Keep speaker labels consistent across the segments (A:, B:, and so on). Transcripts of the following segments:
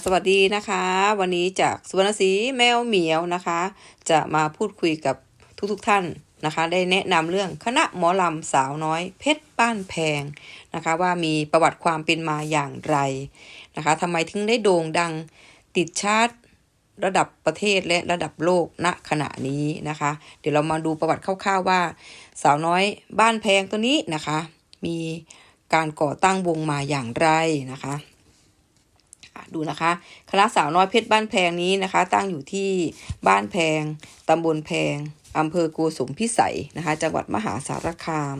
A: สวัสดีนะคะ วันนี้จากสุวรรณศรีแมวเหมียวนะคะ จะมาพูดคุยกับทุกๆทท่านนะคะ ได้แนะนำเรื่องคณะหมอลำสาวน้อย เพชรบ้านแพงนะคะ ว่ามีประวัติความเป็นมาอย่างไรนะคะทำไมถึงได้โด่งดังติดชาร์ตระดับประเทศและระดับโลกณขณะนี้นะคะ เดี๋ยวเรามาดูประวัติคร่าวๆว่า สาวน้อยบ้านแพงตัวนี้นะคะ มีการก่อตั้งวงมาอย่างไรนะคะอะ ดูนะคะ คณะสาวน้อยเพชรบ้านแพงนี้นะคะ ตั้งอยู่ที่บ้านแพงตำบลแพงอำเภอโกสุมพิสัยนะคะ จังหวัดมหาสารคาม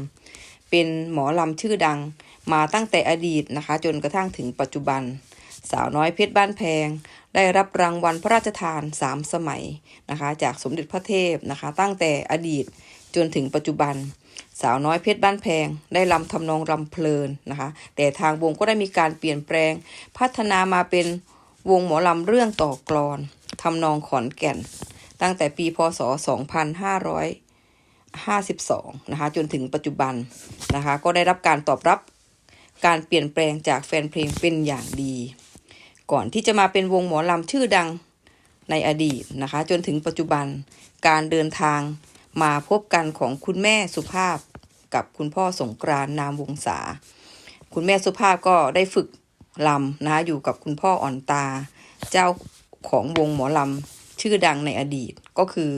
A: เป็นหมอลำชื่อดังมาตั้งแต่อดีตนะคะ จนกระทั่งถึงปัจจุบัน สาวน้อยเพชรบ้านแพง ได้รับรางวัลพระราชทานสามสมัยนะคะ จากสมเด็จพระเทพนะคะ ตั้งแต่อดีต จนถึงปัจจุบัน สาวน้อยเพชรบ้านแพง ได้ลำทำนองรำเพลินนะคะ แต่ทางวงก็ได้มีการเปลี่ยนแปลง พัฒนามาเป็นวงหมอลำเรื่องต่อกลอนทำนองขอนแก่น ตั้งแต่ปีพศ 2552 นะคะ จนถึงปัจจุบันนะคะ ก็ได้รับการตอบรับการเปลี่ยนแปลงจากแฟนเพลงเป็นอย่างดี ก่อนที่จะมาเป็นวงหมอลำชื่อดังในอดีตนะคะ จนถึงปัจจุบันการเดินทาง มาพบกันของคุณแม่สุภาพกับคุณพ่อสงกรานนามวงศาคุณแม่สุภาพก็ได้ฝึกลำนะคะอยู่กับคุณพ่ออ่อนตา เจ้าของวงหมอลำชื่อดังในอดีตก็คือ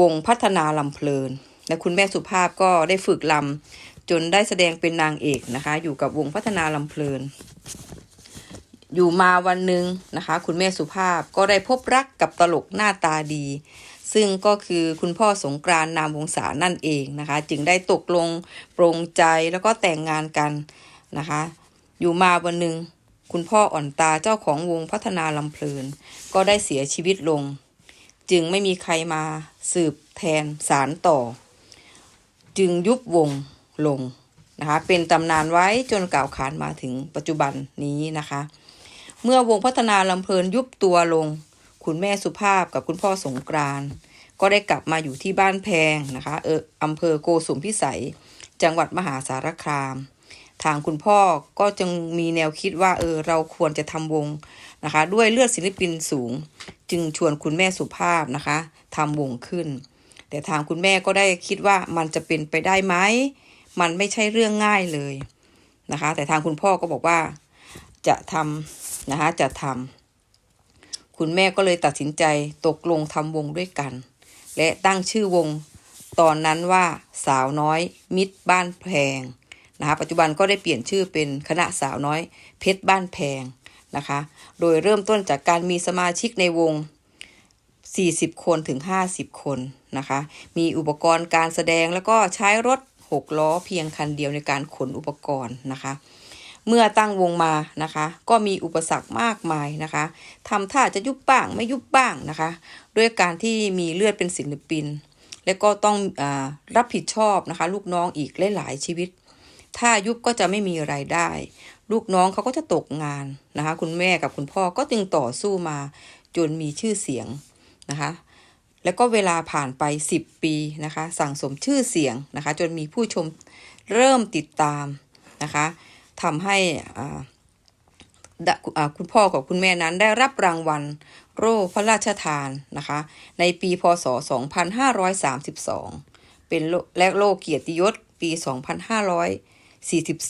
A: วงพัฒนาลำเพลิน และคุณแม่สุภาพก็ได้ฝึกลำจนได้แสดงเป็นนางเอกนะคะ อยู่กับวงพัฒนาลำเพลิน อยู่มาวันหนึ่งนะคะ คุณแม่สุภาพก็ได้พบรักกับตลกหน้าตาดี ซึ่งก็คือคุณพ่อสงกรานนามวงศานั่นเองนะคะ จึงได้ตกลงปรงใจแล้วก็แต่งงานกันนะคะ อยู่มาวันหนึ่งคุณพ่ออ่อนตาเจ้าของวงพัฒนาลำเพลิน ก็ได้เสียชีวิตลง จึงไม่มีใครมาสืบแทนสารต่อ จึงยุบวงลงนะคะเป็นตำนานไว้จนกล่าวขานมาถึงปัจจุบันนี้นะคะ เมื่อวงพัฒนาลำเพลินยุบตัวลง คุณแม่สุภาพกับคุณพ่อสงกรานก็ได้กลับมาอยู่ที่บ้านแพงนะคะเอออำเภอโกสุมพิสัย จังหวัดมหาสารคาม ทางคุณพ่อก็จึงมีแนวคิดว่าเออเราควรจะทำวงนะคะ ด้วยเลือดศิลปินสูง จึงชวนคุณแม่สุภาพนะคะทำวงขึ้น แต่ทางคุณแม่ก็ได้คิดว่ามันจะเป็นไปได้ไหมมันไม่ใช่เรื่องง่ายเลยนะคะ แต่ทางคุณพ่อก็บอกว่าจะทำนะคะจะทำ คุณแม่ก็เลยตัดสินใจตกลงทำวงด้วยกัน และตั้งชื่อวงตอนนั้นว่าสาวน้อยมิตรบ้านแพงนะคะปัจจุบันก็ได้เปลี่ยนชื่อเป็นคณะสาวน้อยเพชรบ้านแพงนะคะ โดยเริ่มต้นจากการมีสมาชิกในวง 40 คนถึง 50 คนนะคะ มีอุปกรณ์การแสดงแล้วก็ใช้รถ 6 ล้อเพียงคันเดียวในการขนอุปกรณ์นะคะ เมื่อตั้งวงมานะคะ ก็มีอุปสรรคมากมายนะคะทำท่าจะยุบบ้างไม่ยุบบ้างนะคะ ด้วยการที่มีเลือดเป็นศิลปิน และก็ต้องอรับผิดชอบนะคะ ลูกน้องอีกหลายๆชีวิต ถ้ายุบก็จะไม่มีไรายได้ ลูกน้องเขาก็จะตกงานนะคะ คุณแม่กับคุณพ่อก็จึงต่อสู้มาจนมีชื่อเสียงนะคะแล้วก็เวลาผ่านไป 10 ปีนะคะ สั่งสมชื่อเสียงนะคะ จนมีผู้ชมเริ่มติดตามนะคะ ทำให้คุณพ่อกับคุณแม่นั้นได้รับรางวัลโล่พระราชทานนะคะ ในปีพศ 2532 เป็นและโล่เกียรติยศปี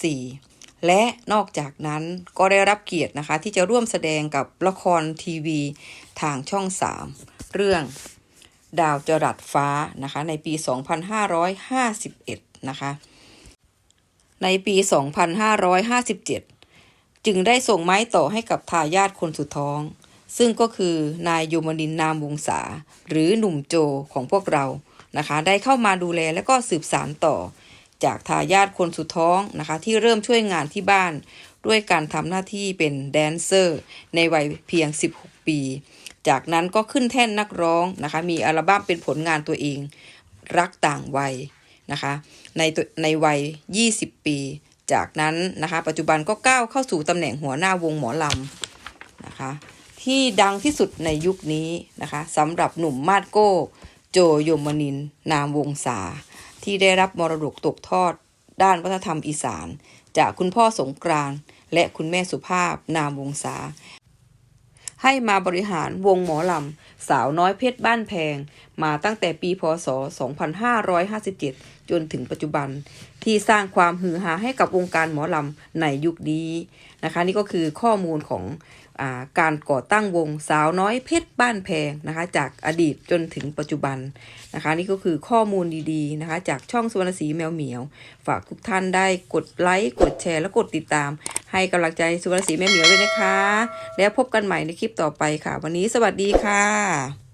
A: 2544 และนอกจากนั้นก็ได้รับเกียรตินะคะ ที่จะร่วมแสดงกับละครทีวีทางช่อง 3 เรื่องดาวจรัสฟ้านะคะ ในปี 2551 นะคะ ในปี 2557 จึงได้ส่งไม้ต่อให้กับทายาทคนสุดท้อง ซึ่งก็คือนายโยมนินนามวงศาหรือหนุ่มโจของพวกเรานะคะ ได้เข้ามาดูแลและก็สืบสารต่อ จากทายาทคนสุดท้องนะคะ ที่เริ่มช่วยงานที่บ้าน ด้วยการทำหน้าที่เป็นแดนเซอร์ ในวัยเพียง 16 ปี จากนั้นก็ขึ้นแท่นนักร้องนะคะ มีอัลบั้มเป็นผลงานตัวเอง รักต่างวัย นะคะในในวัย 20 ปี จากนั้นนะคะปัจจุบันก็ก้าวเข้าสู่ตำแหน่งหัวหน้าวงหมอลำนะคะที่ดังที่สุดในยุคนี้นะคะสำหรับหนุ่มมาดโก้ โจโยมนิน นามวงศา ที่ได้รับมรดกตกทอด ด้านวัฒนธรรมอีสาน จากคุณพ่อสงกรานและคุณแม่สุภาพนามวงศา ให้มาบริหารวงหมอลำ สาวน้อยเพชรบ้านแพง มาตั้งแต่ปีพศ 2557 จนถึงปัจจุบัน ที่สร้างความฮือฮาให้กับวงการหมอลำในยุคนี้นะคะ นี่ก็คือข้อมูลของอาการก่อตั้งวงสาวน้อยเพชรบ้านแพงนะคะ จากอดีตจนถึงปัจจุบันนะคะ นี่ก็คือข้อมูลดีๆนะคะ จากช่องสุวรรณศรีแมวเหมียว ฝากทุกท่านได้กดไลค์กดแชร์และกดติดตาม ให้กำลังใจสุวรรณศรีแม่เหมียวด้วยนะคะ แล้วพบกันใหม่ในคลิปต่อไปค่ะ วันนี้สวัสดีค่ะ